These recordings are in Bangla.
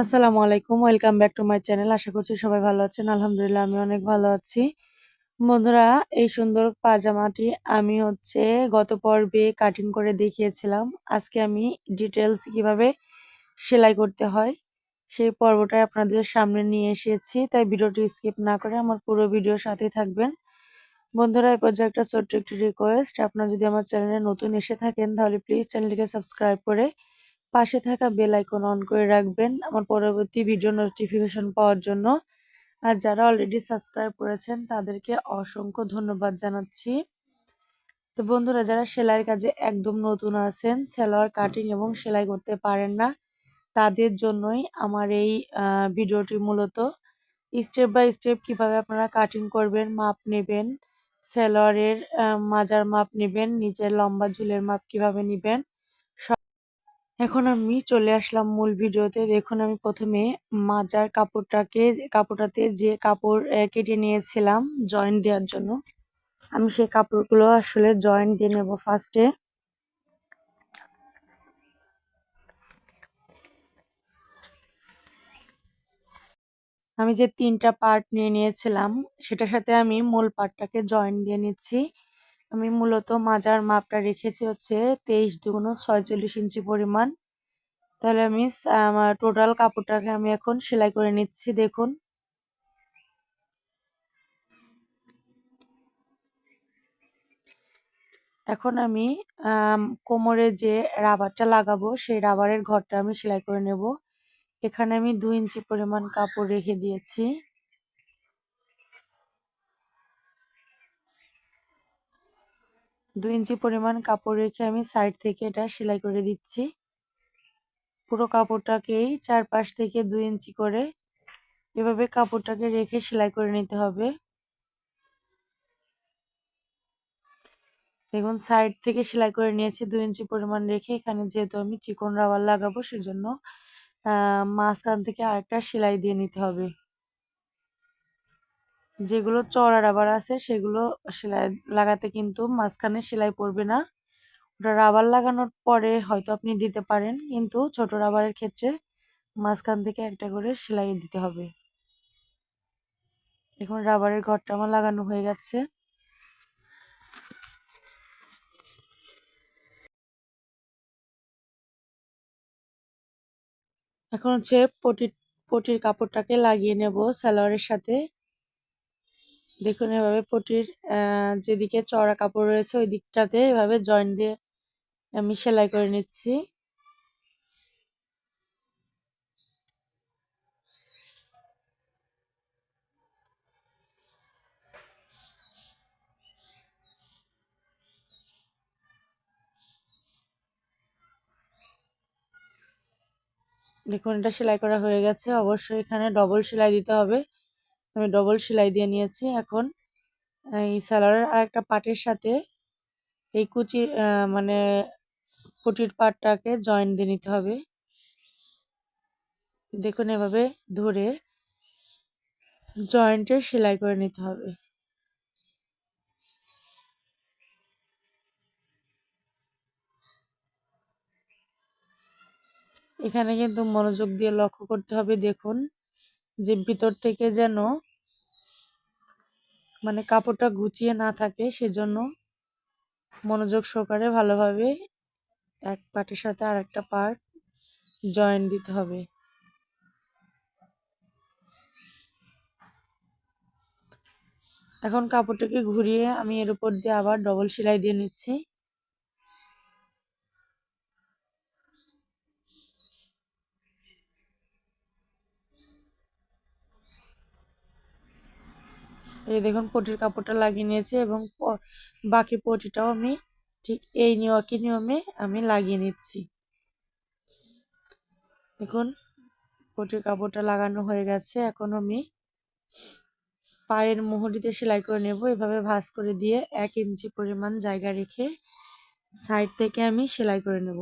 আসসালামু আলাইকুম, welcome back to my channel. আশা করছি সবাই ভালো আছেন। আলহামদুলিল্লাহ, আমি অনেক ভালো আছি। বন্ধুরা, এই সুন্দর পাজামাটি আমি হচ্ছে গত পর্বে কাটিং করে দেখিয়েছিলাম। আজকে আমি ডিটেলস কীভাবে সেলাই করতে হয়, সেই পর্বটাই আপনাদের সামনে নিয়ে এসেছি। তাই ভিডিওটি স্কিপ না করে আমার পুরো ভিডিও সাথে থাকবেন। বন্ধুরা এই পর্যায়ে একটা ছোট্ট একটি রিকোয়েস্ট আপনারা যদি আমার চ্যানেলে নতুন এসে থাকেন, তাহলে প্লিজ চ্যানেলটিকে সাবস্ক্রাইব করে পাশে থাকা বেল আইকন অন করে রাখবেন আমার পরবর্তী ভিডিও নোটিফিকেশন পাওয়ার জন্য। আর যারা অলরেডি সাবস্ক্রাইব করেছেন, তাদেরকে অসংখ্য ধন্যবাদ জানাচ্ছি। তো বন্ধুরা, যারা সেলাইয়ের কাজে একদম নতুন আছেন, সেলোয়ার কাটিং এবং সেলাই করতে পারেন না, তাদের জন্যই আমার এই ভিডিওটি মূলত। স্টেপ বাই স্টেপ কীভাবে আপনারা কাটিং করবেন, মাপ নেবেন, সেলোয়ারের মাজার মাপ নেবেন, নিচের লম্বা ঝুলের মাপ কীভাবে নেবেন এখন আমি চলে আসলাম মূল ভিডিওতে। দেখুন, আমি প্রথমে মাজার কাপড়টাকে, কাপড়টাতে যে কাপড় কেটে নিয়েছিলাম জয়েন্ট দেওয়ার জন্য। আমি সেই কাপড়গুলো আসলে জয়েন্ট দিয়ে নেব ফার্স্টে আমি যে তিনটা পার্ট নিয়ে নিয়েছিলাম, সেটার সাথে আমি মূল পার্টটাকে জয়েন্ট দিয়ে নিচ্ছি। আমি মূলত মাজার মাপটা রেখেছি হচ্ছে তেইশ দুগুণ ছয়চল্লিশ ইঞ্চি পরিমাণ। তাহলে আমি আমার টোটাল কাপড়টাকে আমি এখন সেলাই করে নিচ্ছি, দেখুন। এখন আমি কোমরে যে রাবারটা লাগাবো, সেই রাবারের ঘরটা আমি সেলাই করে নেব। এখানে আমি দু ইঞ্চি পরিমাণ কাপড় রেখে দিয়েছি। দু ইঞ্চি পরিমাণ কাপড় রেখে আমি সাইড থেকে এটা সেলাই করে দিচ্ছি। পুরো কাপড়টাকেই চারপাশ থেকে দু ইঞ্চি করে এভাবে কাপড়টাকে রেখে সেলাই করে নিতে হবে। দেখুন, সাইড থেকে সেলাই করে নিয়েছি দু ইঞ্চি পরিমাণ রেখে। এখানে যেহেতু আমি চিকন রাবার লাগাবো, সেজন্য মাঝখান থেকে আরেকটা সেলাই দিয়ে নিতে হবে। যেগুলো চড়া রাবার আছে, সেগুলো সেলাই লাগাতে কিন্তু মাঝখানে সেলাই পড়বে না। ওটা রাবার লাগানোর পরে হয়তো আপনি দিতে পারেন, কিন্তু ছোট রাবারের ক্ষেত্রে মাঝখান থেকে একটা করে সেলাই দিতে হবে। দেখুন, রাবারের ঘরটা আমার লাগানো হয়ে গেছে। এখন হচ্ছে পটির পটির কাপড়টাকে লাগিয়ে নেব সালোয়ারের সাথে। দেখুন, এভাবে পটির যেদিকে চড়া কাপড় রয়েছে, ওই দিকটাতে এভাবে জয়েন্ট দিয়ে আমি সেলাই করে নিচ্ছি। দেখুন, এটা সেলাই করা হয়ে গেছে। অবশ্যই এখানে ডবল সেলাই দিতে হবে। আমি ডবল সেলাই দিয়ে নিয়েছি এখন। এই স্যালোয়ারের আরেকটা পাটের সাথে এই কুচি মানে কুটির পাটটাকে জয়েন দিয়ে নিতে হবে। দেখুন এভাবে ধরে জয়েন্টের সেলাই করে নিতে হবে। এখানে কিন্তু মনোযোগ দিয়ে লক্ষ্য করতে হবে, দেখুন যে ভিতর থেকে যেন মানে কাপড়টা গুছিয়ে না থাকে, সেজন্য মনোযোগ সহকারে ভালোভাবে এক পার্টের সাথে আর একটা পার্ট জয়েন দিতে হবে। এখন কাপড়টাকে ঘুরিয়ে আমি এর উপর দিয়ে আবার ডবল সেলাই দিয়ে নিচ্ছি। এই দেখুন পটির কাপড়টা লাগিয়ে নিয়েছি এবং বাকি পটিটাও আমি ঠিক এই নিয়মই নিয়মে আমি লাগিয়ে নিচ্ছি। দেখুন, পটির কাপড়টা লাগানো হয়ে গেছে। এখন আমি পায়ের মোহরিতে সেলাই করে নেব। এভাবে ভাঁজ করে দিয়ে এক ইঞ্চি পরিমাণ জায়গা রেখে সাইড থেকে আমি সেলাই করে নেব।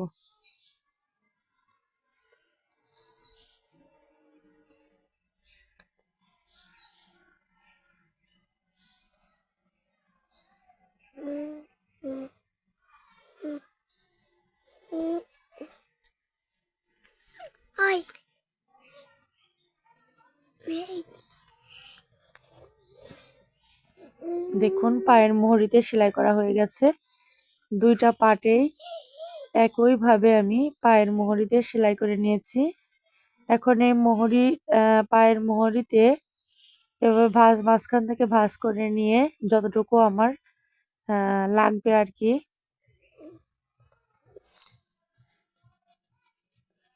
দেখুন, পায়ের মোহরিতে সেলাই করা হয়ে গেছে। দুইটা পাটেই একইভাবে আমি পায়ের মোহরিতে সেলাই করে নিয়েছি। এখন এই মোহরি পায়ের মোহরিতে এভাবে ভাঁজ, মাঝখান থেকে ভাঁজ করে নিয়ে যতটুকু আমার লাগবে আর কি।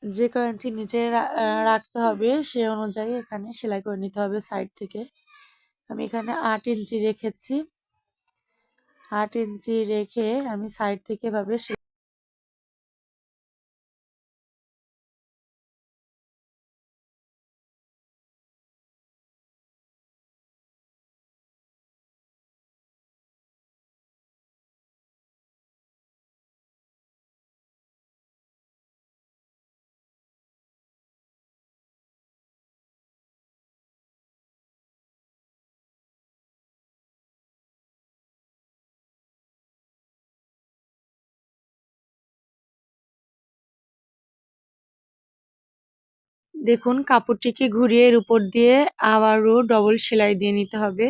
যে কয় নিচে রাখতে হবে সে অনুযায়ী এখানে সেলাই করে নিতে হবে সাইড থেকে। আমি এখানে আট ইঞ্চি রেখেছি। আট ইঞ্চি রেখে আমি সাইড থেকে এভাবে দেখুন কাপড়টিকে ঘুরিয়ে এর উপর দিয়ে আবারও ডবল সেলাই দিয়ে নিতে হবে।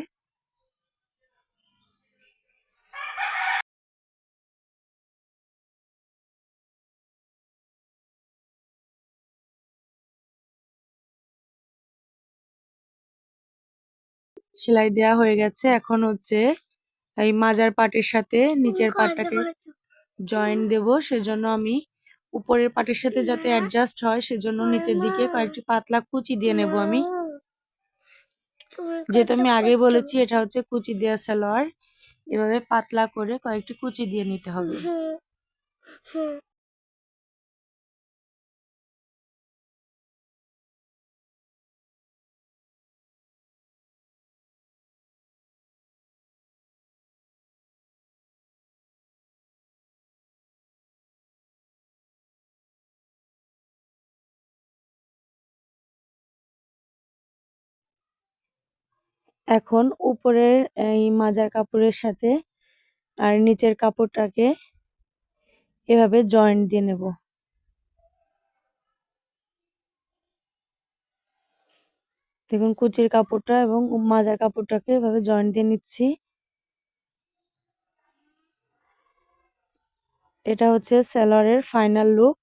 সেলাই দেওয়া হয়ে গেছে। এখন হচ্ছে এই মাজার পাটের সাথে নিচের পাটটাকে জয়েন্ট দেব। সেজন্য আমি উপরের পাটের সাথে যাতে অ্যাডজাস্ট হয়, সেজন্য নিচের দিকে কয়েকটি পাতলা কুচি দিয়ে নেব আমি। যেহেতু আমি আগেই বলেছি, এটা হচ্ছে কুচি দেওয়া সালোয়ার। এভাবে পাতলা করে কয়েকটি কুচি দিয়ে নিতে হবে। এখন উপরের এই মাজার কাপড়ের সাথে আর নিচের কাপড়টাকে এভাবে জয়েন্ট দিয়ে নেব। দেখুন কুচির কাপড়টা এবং মাজার কাপড়টাকে এভাবে জয়েন্ট দিয়ে নিচ্ছি। এটা হচ্ছে সেলরের ফাইনাল লুক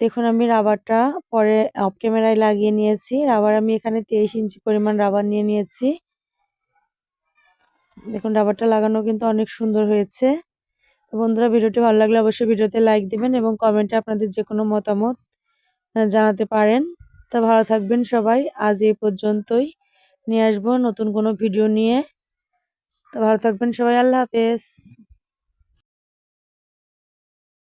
দেখুন, আমি রাবারটা পরে অফ ক্যামেরায় লাগিয়ে নিয়েছি। রাবার আমি এখানে তেইশ ইঞ্চি পরিমাণ রাবার নিয়ে নিয়েছি। দেখুন, রাবারটা লাগানো কিন্তু অনেক সুন্দর হয়েছে। বন্ধুরা, ভিডিওটি ভালো লাগলে অবশ্যই ভিডিওতে লাইক দিবেন এবং কমেন্টে আপনাদের যে কোনো মতামত জানাতে পারেন। তা ভালো থাকবেন সবাই। আজ এই পর্যন্তই। নিয়ে আসব নতুন কোনো ভিডিও নিয়ে। তো ভালো থাকবেন সবাই। আল্লাহ হাফেজ।